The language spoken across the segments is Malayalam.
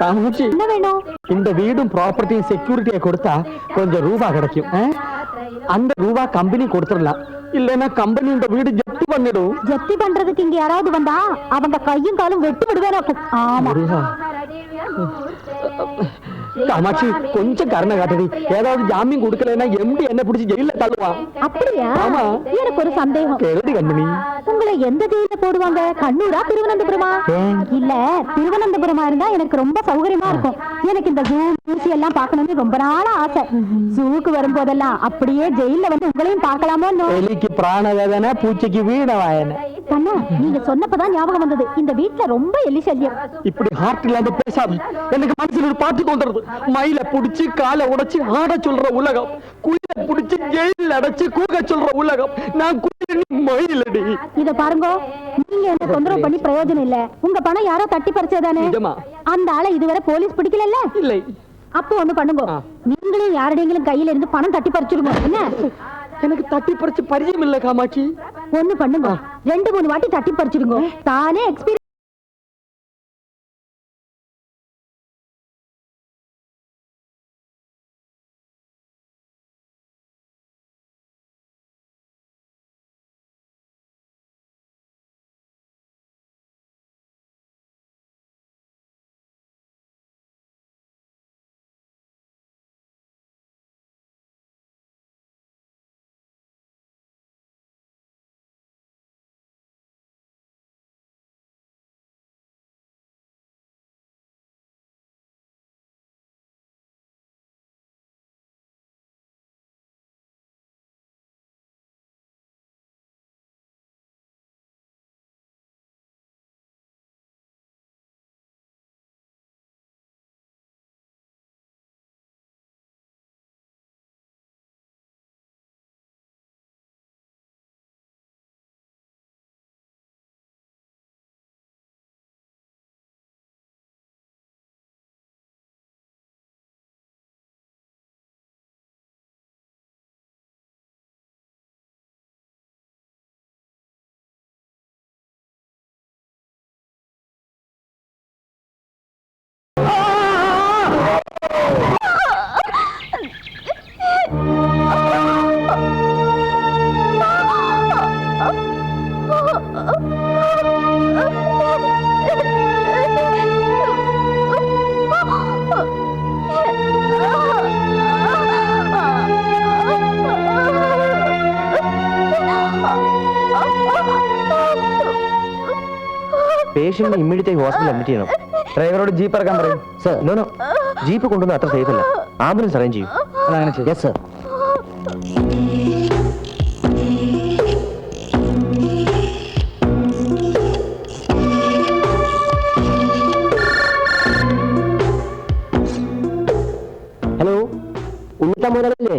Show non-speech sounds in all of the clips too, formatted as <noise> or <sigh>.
காமிச்சு என்ன வேணும்? இந்த வீடும் ப்ராப்பர்ட்டியும் செக்யூரிட்டியை கொடுத்தா கொஞ்சம் ரூபா கிடைக்கும்? அந்த ரூபா கம்பெனி கொடுத்துடலாம். இல்லைன்னா கம்பெனி இந்த வீடு ஜப்தி பண்ணிடும். ஜப்தி பண்றதுக்கு இங்க யாராவது வந்தா அவங்க கையும் காலும் வெட்டி விடுவேன் ஆமா. காமாட்சி கொஞ்சம் கருணை காட்டுடி ஏதாவது ஜாமீன் கொடுக்கலைன்னா எம்டி என்ன பிடிச்சி ஜெயில தள்ளுவான் அப்படியா? ஆமா. எனக்கு ஒரு சந்தேகம். கேளுடி கண்மணி. உங்களை எந்த ஜெயில போடுவாங்க? கண்ணூரா திருவனந்தபுரமா? இல்ல திருவனந்தபுரமா இருந்தா எனக்கு ரொம்ப சௌகரியமா இருக்கும். எனக்கு இந்த ஜூ ஊசி எல்லாம் பார்க்கணும்னு ரொம்ப நாளா ஆசை. ஜூக்கு வரும்போதெல்லாம் அப்படியே ஜெயில வந்து உங்களையும் பார்க்கலாமோ எலிக்கு பிராண வேதனை பூச்சிக்கு வீண வாயனை. கண்ணா நீங்க சொன்னப்பதான் ஞாபகம் வந்தது. இந்த வீட்ல ரொம்ப எலி சல்யம் இப்படி ஹார்ட் இல்லாம பேசாது எனக்கு மனசுல ஒரு பாட்டு தோன்றது மயில புடிச்சு காலை உடைச்சு ஆட சொல்ற உலகம். குயில புடிச்சு ஜெயில அடைச்சு கூக சொல்ற உலகம். நான் குயில மயிலடி. இத பாருங்க நீங்க என்ன தொந்தரவு பண்ணி பிரயோஜனம் இல்ல. உங்க பணம் யாரோ தட்டி பறிச்சதானே? அந்த ஆளை இதுவரை போலீஸ் பிடிக்கல இல்லை. அப்போ ஒண்ணு பண்ணுங்க. நீங்களும் யாருடையங்களும் கையில இருந்து பணம் தட்டி பறிச்சிருங்க. என்ன? எனக்கு தட்டி பறிச்சு பரிச்சயம் இல்ல காமாட்சி. ஒண்ணு பண்ணுங்க. ரெண்டு மூணு வாட்டி தட்டி பறிச்சிடுங்க. தானே எக்ஸ்பீரியன்ஸ் ഇമ്മീഡിയറ്റ് ഹോസ്പിറ്റൽ അഡ്മിറ്റ് ചെയ്യണം. ഡ്രൈവറോട് ജീപ്പ് ഇറക്കാൻ പറയും. സർ നോ നോ ജീപ്പ് കൊണ്ടുവന്ന അത്ര സേഫ് അല്ല. ആംബുലൻസ് അറേഞ്ച് ചെയ്യും. അങ്ങനെ ചെയ്യും. യെസ് സർ ഹലോ ഉണ്ണിത്ത മുതലല്ലേ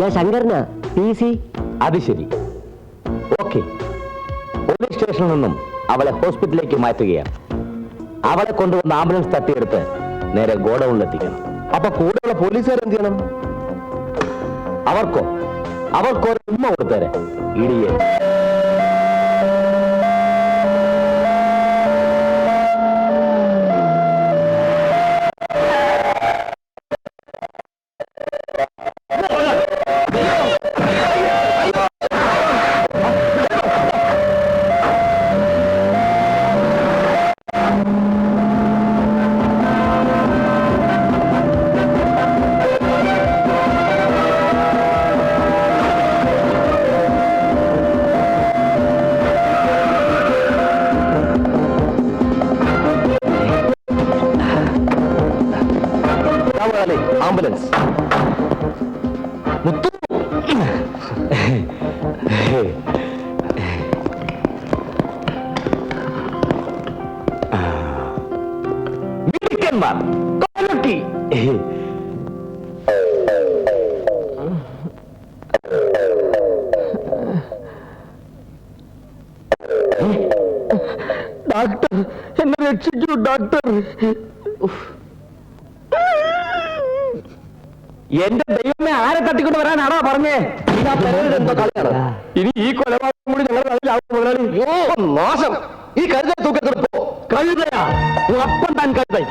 ഞാൻ ശങ്കരനാ. പി സി അത് ശരി. ഓക്കെ പോലീസ് സ്റ്റേഷനിൽ നിന്നും അവളെ ഹോസ്പിറ്റലിലേക്ക് മാറ്റുകയാണ്. അവളെ കൊണ്ടുവന്ന് ആംബുലൻസ് തട്ടിയെടുത്ത് നേരെ ഗോഡൌണിലെത്തിക്കണം. അപ്പൊ കൂടെയുള്ള പോലീസുകാർ എന്ത് ചെയ്യണം? അവർക്കോ? അവർക്കോ ഒരു ഉമ്മ കൊടുത്തേരെ. ഇടിയെ. ഡോക്ടർ എന്നെ രക്ഷിക്കൂ ഡോക്ടർ എന്റെ ദൈവമേ ആരെ തട്ടിക്കൊണ്ട് വരാനാണോ പറഞ്ഞേ ഇനി ഈ കൊലപാതകം കൂടി ഞങ്ങൾ അതിലാവും മുതലാളി നാശം ഈ കരുതൽ തൂക്കത്തെടുപ്പോ கழுதையா உன் அப்பன் தான் கழுதை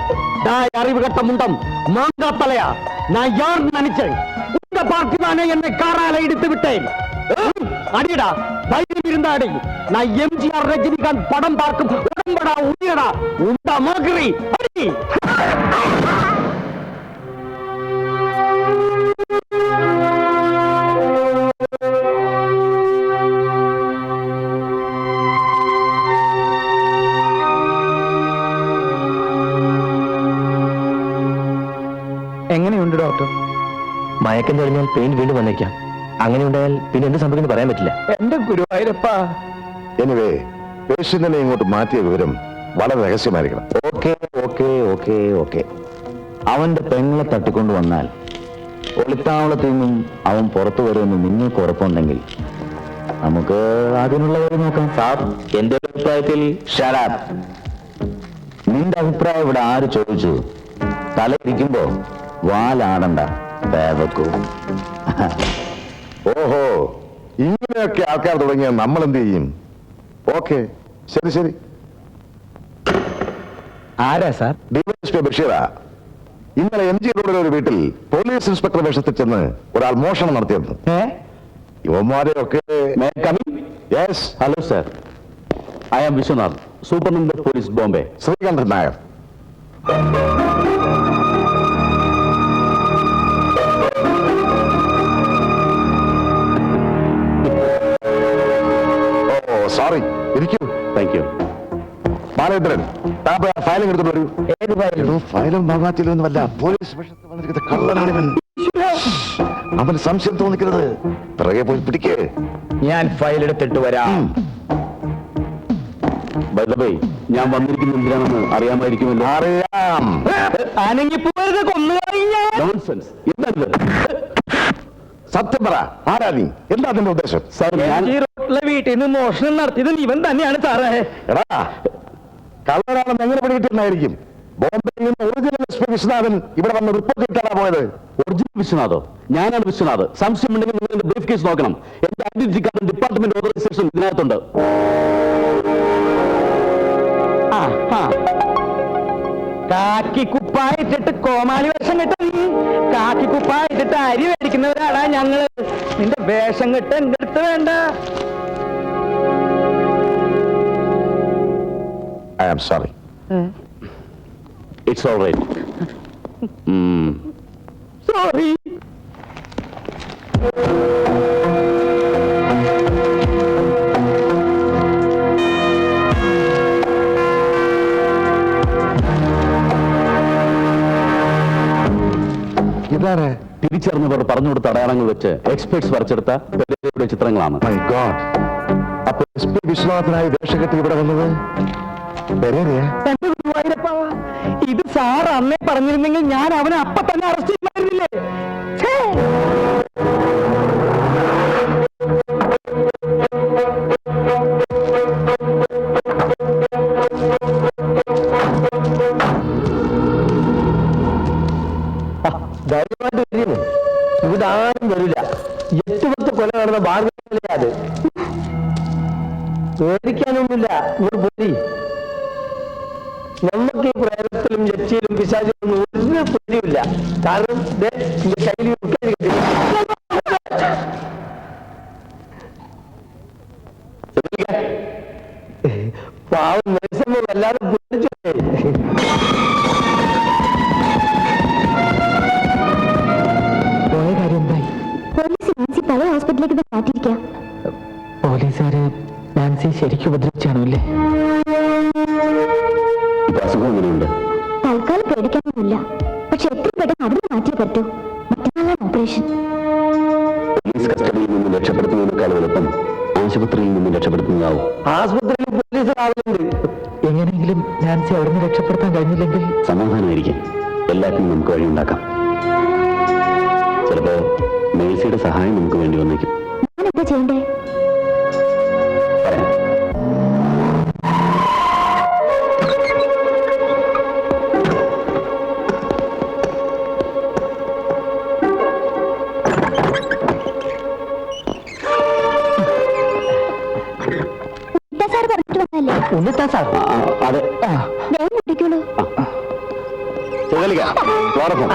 டாய் அறிவு கட்ட முண்டம் மாங்காத்தலையா நான் யார் நினைச்சேன் உங்க பார்த்து தானே என்னை காரால இடித்து விட்டேன் ஏய், அடியடா தைரியம் இருந்தா அடி நான் எம்ஜிஆர் ரஜினிகாந்த் படம் பார்க்கும் உடம்படா உயிரடா உண்டா மோகரி அடி എങ്ങനെയുണ്ട് ഡോക്ടർ മയക്കം തെളിഞ്ഞാൽ പെയിൻ വീണ്ടും വന്നേക്കാം അങ്ങനെ ഉണ്ടായാൽ പിന്നെ എന്ത് സംഭവിക്കുന്നു പറയാൻ പറ്റില്ല. എന്റെ ഗുരുവായൂരപ്പ. എനിവേ പേഷ്യന്റിനെ ഇങ്ങോട്ട് മാറ്റിയ വിവരം വളരെ രഹസ്യമായിരിക്കണം. Okay okay okay okay. അവന്റെ പെങ്ങളെ തട്ടിക്കൊണ്ടു വന്നാൽ ഒളിത്താവളത്തിൽ നിന്നും അവൻ പുറത്തു വരുമെന്ന് നിങ്ങൾക്ക് ഉറപ്പുണ്ടെങ്കിൽ നമുക്ക് അതിനുള്ള വഴി നോക്കാം. സാർ എന്റെ അഭിപ്രായത്തിൽ ഷരാബ് നിന്റെ അഭിപ്രായം ഇവിടെ ആര് ചോദിച്ചു? തല ഇരിക്കുമ്പോ വാലാടണ്ട പേവക്കൂ. ഓഹോ ഇങ്ങനെയൊക്കെ ആൾക്കാർ തുടങ്ങിയാൽ നമ്മൾ എന്ത് ചെയ്യും? ഓക്കെ ശരി ശരി. ആരാ സാർ? ഡിവൈഎസ്പി ബഷീറാ. ഇന്നലെ എം ജി റോഡിലെ ഒരു വീട്ടിൽ പോലീസ് ഇൻസ്പെക്ടർ വേഷത്തിൽ ചെന്ന് ഒരാൾ മോഷണം നടത്തിയിരുന്നു. യുവന്മാരെ ഒക്കെ yes hello sir I am Vishwanath superintendent police Bombay Sreekantan Nair. Sorry ഇരിക്കൂ താങ്ക് യു ബാലേന്ദ്രൻ താപ്പ ഫയലും എടുത്തോണ്ട് വരൂ. ഏത് ഫയലും ഫയലും ഭഗവാത്തിലൊന്നുമല്ല പോലീസ് വേഷത്തിൽ വന്നിരിക്കുന്ന കള്ളനാണിവൻ. അവന് സംശയം തോന്നിക്കരുത്. പിറകെ പോയി പിടിക്കേ. ഞാൻ ഫയൽ എടുത്തിട്ട് വരാം. ബൈ ഞാൻ വന്നിരിക്കുന്ന എന്തിനാണെന്ന് അറിയാമായിരിക്കുമല്ലോ. അറിയാം. അനങ്ങിപ്പോയത് കൊന്നു കഴിഞ്ഞാൽ നോൺസെൻസ് എന്താണിത് സത്യം പറ. ആരാ നീ? എന്താ നിന്റെ ഉദ്ദേശം? സാർ ഞാൻ ഈ വീട്ടിൽ നിന്ന് മോഷണം നടത്തിയത് ഇവൻ തന്നെയാണ് സാറേ. എടാ കള്ളനാണെന്ന് എങ്ങനെ പിടികിട്ടുന്നായിരിക്കും ബോംബെയിൽ നിന്ന് ഒറിജിനൽ എസ് പി വിശ്വനാഥൻ ഇവിടെ വന്ന് റിപ്പോർട്ട് ഇട്ടാ പോയത്? ഒറിജിനൽ വിശ്വനാഥോ? ഞാനാണ് വിശ്വനാഥ്. സംശയമുണ്ടെങ്കിൽ നിങ്ങൾ എന്റെ ബ്രീഫ് കേസ് നോക്കണം. എന്റെ ഐഡന്റിറ്റി കാർഡ് ഡിപ്പാർട്ട്മെന്റ് ഓതറൈസേഷൻ ഇതിനകത്തുണ്ട്. കാക്കി കുപ്പായിട്ടിട്ട് കോമാളി വേഷം കിട്ടും. നീ കാക്കി കുപ്പായിട്ടിട്ട് അരി മേടിക്കുന്നവരാടാ ഞങ്ങൾ. നിന്റെ വേഷം കെട്ട് എന്റെ അടുത്ത് വേണ്ട. I am sorry it's all right sorry ഇതാരെ? തിരിച്ചറിഞ്ഞവർ പറഞ്ഞു കൊടുത്ത അടയാളങ്ങൾ വെച്ച് എക്സ്പേർട്സ് വരച്ചെടുത്ത പെരയുടെ ചിത്രങ്ങളാണ്. മൈ ഗോഡ് അപ്പൊ എസ് പി വിശ്വനാഥനായി വേഷം ഇവിടെ വന്നത്? ഇത് സാർ അന്നേ പറഞ്ഞിരുന്നെങ്കിൽ ഞാൻ അവനെ അപ്പൊ തന്നെ അറസ്റ്റ് ചെയ്യുമായിരുന്നില്ലേ? പേടിക്കാനൊന്നുമില്ല ഇങ്ങോട്ട് പോരി. നമുക്ക് ഈ പ്രേതത്തിലും ജപ്തിയിലും പിശാചിലും ഒരു പേടിയുമില്ല. കാരണം എന്റെ കയ്യിൽ ശരിക്കും ഉപദ്രവിച്ചാണോ അല്ലേ ഇപ്പൊ അസുഖം എങ്ങനെയുണ്ട്? തൽക്കാലം പേടിക്കാനൊന്നുമില്ല. പക്ഷെ എത്ര പെട്ടെന്ന് അവിടുന്ന് മാറ്റിയേ പറ്റൂ മറ്റന്നാളാണ് ഓപ്പറേഷൻ. പോലീസ് കസ്റ്റഡിയിൽ നിന്ന് രക്ഷപ്പെടുത്തുന്നതിനേക്കാൾ എളുപ്പം ആശുപത്രിയിൽ നിന്ന് രക്ഷപ്പെടുത്തുന്നതാവും. ആശുപത്രിയിൽ പോലീസ് എങ്ങനെയെങ്കിലും നാൻസി അവിടുന്ന് രക്ഷപ്പെടുത്താൻ കഴിഞ്ഞില്ലെങ്കിൽ സമാധാനമായിരിക്കും. എല്ലാത്തിനും നമുക്ക് വഴിയുണ്ടാക്കാം. ചിലപ്പോ മേഴ്സിയുടെ സഹായം നമുക്ക് വേണ്ടി വന്നേക്കും.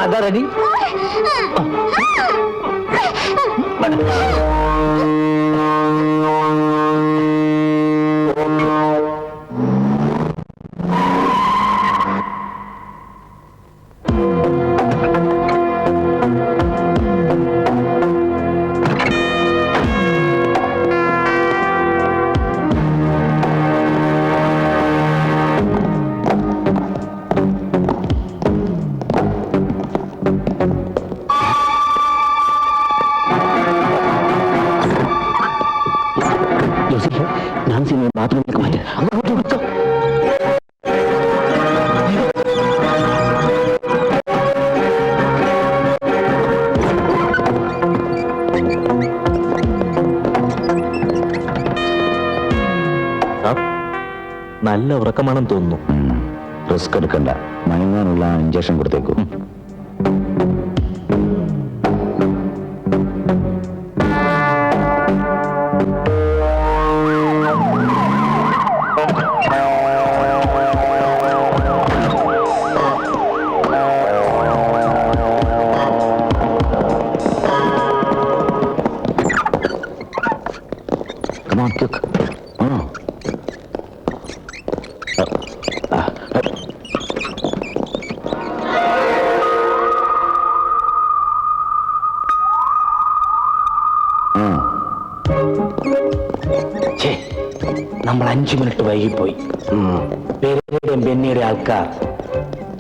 അതാ റെഡി. നാൻസിനെ ബാത്റൂമിലേക്ക് മാറ്റി. അങ്ങോട്ട് കൊടുത്തോ നല്ല ഉറക്കമാണെന്ന് തോന്നുന്നു. റിസ്ക് എടുക്കണ്ട. മയങ്ങാനുള്ള ഇഞ്ചക്ഷൻ കൊടുത്തേക്കും. Quick. Oh. നമ്മൾ അഞ്ചു മിനിറ്റ് വൈകിപ്പോയി. പെരേരയുടെയും ബെന്നിയുടെ ആൾക്കാർ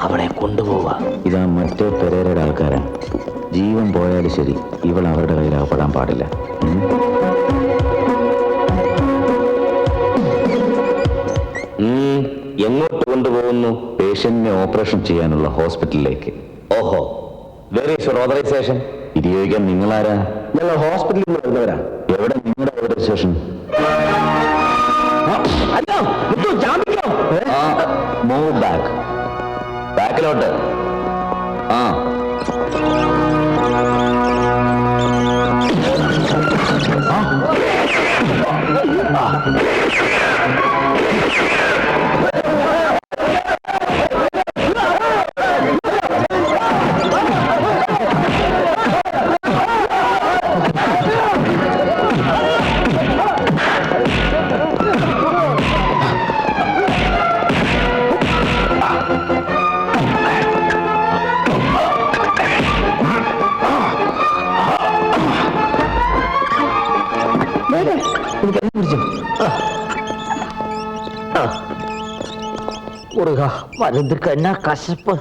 അവളെ കൊണ്ടുപോവുക ഇതാ മറ്റേ പെരേരയുടെ ആൾക്കാരാണ് ജീവൻ പോയാലും ശരി ഇവൾ അവരുടെ കയ്യിൽ അകപ്പെടാൻ പാടില്ല. എങ്ങോട്ട് കൊണ്ടുപോകുന്നു? പേഷ്യന്റിനെ ഓപ്പറേഷൻ ചെയ്യാനുള്ള ഹോസ്പിറ്റലിലേക്ക്. ഓഹോ വെരി ഷുർ ഓതറൈസേഷൻ ഇത് ചോദിക്കാൻ നിങ്ങളാരാ? ഞങ്ങൾ ഹോസ്പിറ്റലിൽ നിന്ന് വരുന്നവരാ. എവിടെ നിങ്ങളുടെ ഓതറൈസേഷൻ. മൂവ് ബാക്ക് ബാക്കിലോട്ട് ആ. முருகா மருந்துக்கு என்ன கசப்பு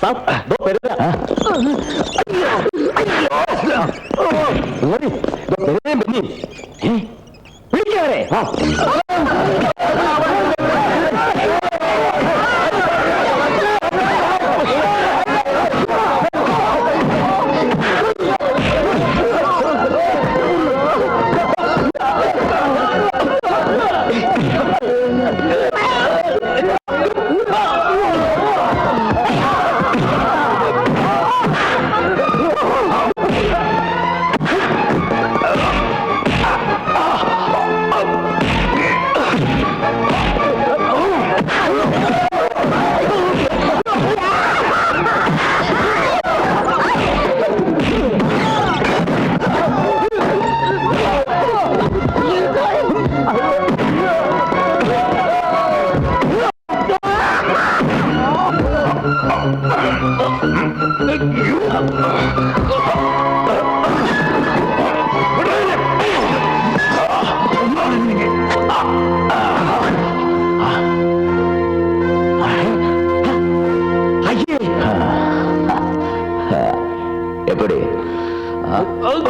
சார் பெரிய ஐயோ ஐயோ பெரிய பெரிய Stop! ഞാൻ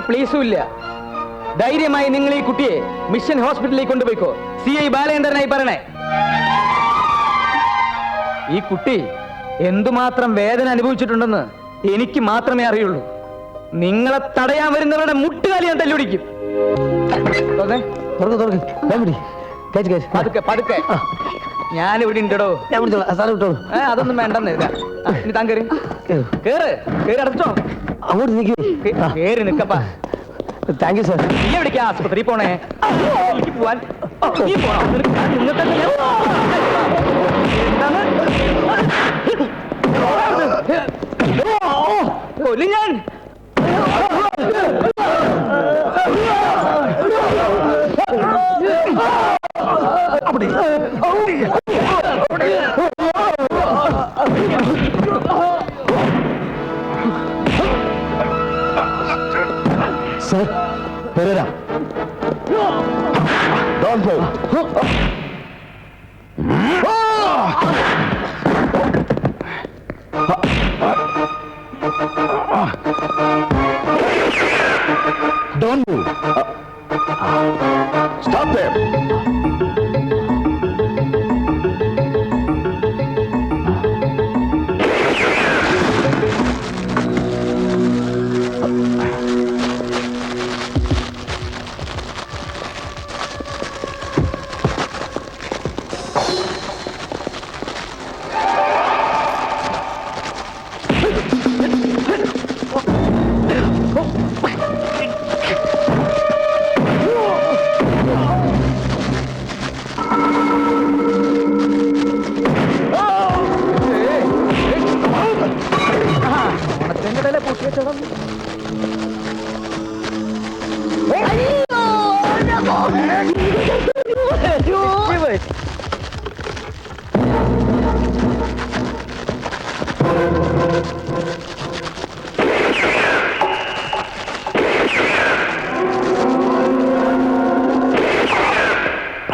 ഒരു പ്ലീസും ഇല്ല ധൈര്യമായി നിങ്ങൾ ഈ കുട്ടിയെ മിഷൻ ഹോസ്പിറ്റലിൽ കൊണ്ടുപോയിക്കോ. സി ഐ ബാലേന്ദ്രനായി പറയണേ. ഈ കുട്ടി എന്തുമാത്രം വേദന അനുഭവിച്ചിട്ടുണ്ടെന്ന് എനിക്ക് മാത്രമേ അറിയുള്ളൂ. നിങ്ങളെ തടയാൻ വരുന്നവരുടെ മുട്ടുകാലി ഞാൻ തല്ലുപിടിക്കും. പതുക്കെ പതുക്കെ. ഞാൻ ഇവിടെ ഉണ്ടോ അതൊന്നും വേണ്ടെന്ന് ഇനി താൻ കയറി. കേറ്. കേറ് കേറി അടച്ചോ അങ്ങോട്ട് നിൽക്കൂ കേ- കേറി നിക്കപ്പാ താങ്ക് യു സാർ നീ എവിടേക്കാ ആസ്പത്രി പോണേ എനിക്ക് പോവാൻ നീ പോണോ നിനക്ക് ഞാൻ നിങ്ങൾക്ക് എന്താണ് കൊല്ലും ഞാൻ sir Pereira Don't move.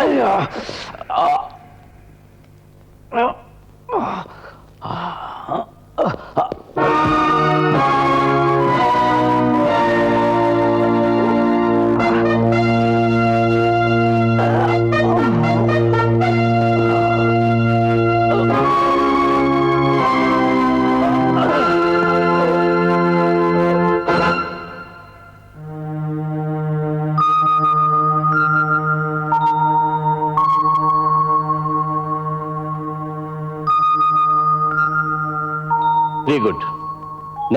Don't move Stop there. Very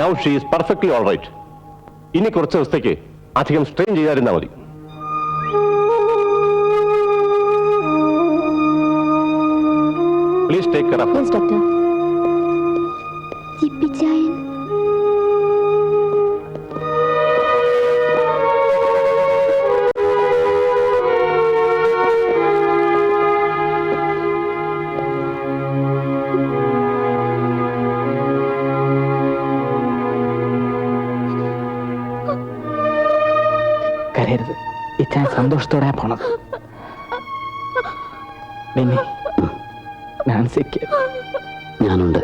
now she is perfectly all right ഇനി കുറച്ച് ദിവസത്തേക്ക് അധികം സ്ട്രെയിൻ ചെയ്യാതിരുന്നാൽ മതി. Please take care of doctor സന്തോഷത്തോടെ പോണത്. ബെന്നി ഫിയാൻസിക്ക് ഞാനുണ്ട്.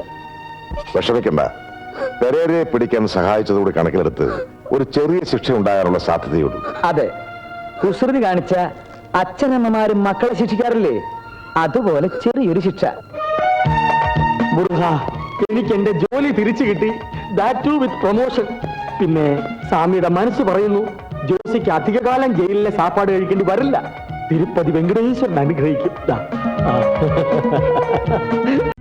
വിഷമിക്കണ്ട. പെരേരയെ പിടിക്കാൻ സഹായിച്ചതുകൂടി കണക്കിലെടുത്ത് ഒരു ചെറിയ ശിക്ഷ ഉണ്ടാകാനുള്ള സാധ്യതയുള്ളൂ അതെ. കുസൃതി കാണിച്ച അച്ഛനമ്മമാരും മക്കളെ ശിക്ഷിക്കാറില്ലേ? അതുപോലെ ചെറിയൊരു ശിക്ഷ. എനിക്ക് എന്റെ ജോലി തിരിച്ചു കിട്ടി. ദാറ്റ് ടു വിത്ത് പ്രൊമോഷൻ പിന്നെ സ്വാമിയുടെ മനസ്സ് പറയുന്നു. ജോസിക്ക് അധികകാലം ജയിലിലെ സാപ്പാട് കഴിക്കേണ്ടി വരില്ല. തിരുപ്പതി വെങ്കടേശ്വരൻ അനുഗ്രഹിക്കും. <laughs>